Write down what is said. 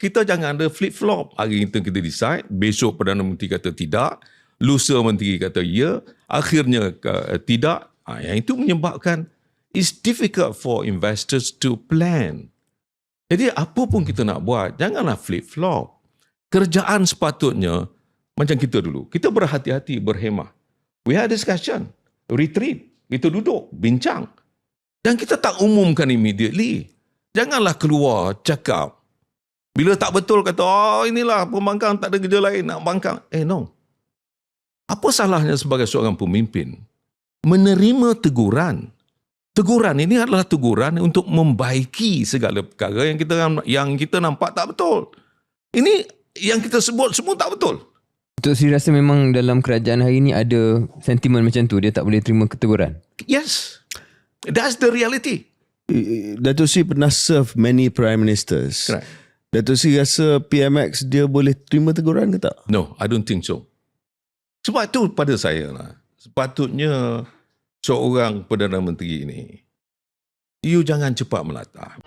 kita jangan ada flip flop. Hari itu kita decide, besok Perdana Menteri kata tidak, lusa Menteri kata ya, akhirnya uh, tidak. Ha, yang itu menyebabkan it's difficult for investors to plan. Jadi apa pun kita nak buat, janganlah flip flop. Kerjaan sepatutnya macam kita dulu. Kita berhati-hati, berhemah. We had discussion, retreat. Kita duduk, bincang. Dan kita tak umumkan immediately. Janganlah keluar cakap. Bila tak betul kata, oh inilah pembangkang tak ada kerja lain nak bangkang. Eh no. Apa salahnya sebagai seorang pemimpin? Menerima teguran. Teguran ini adalah teguran untuk membaiki segala perkara yang kita yang kita nampak tak betul. Ini yang kita sebut semua tak betul. Tok Sri rasa memang dalam kerajaan hari ni ada sentimen macam tu. Dia tak boleh terima keteguran. Yes. That's the reality. Dato' Sri pernah serve many prime ministers. Correct. Dato' Sri rasa PMX dia boleh terima teguran ke tak? No, I don't think so. Sebab tu pada saya lah. Sepatutnya seorang Perdana Menteri ini, you jangan cepat melata.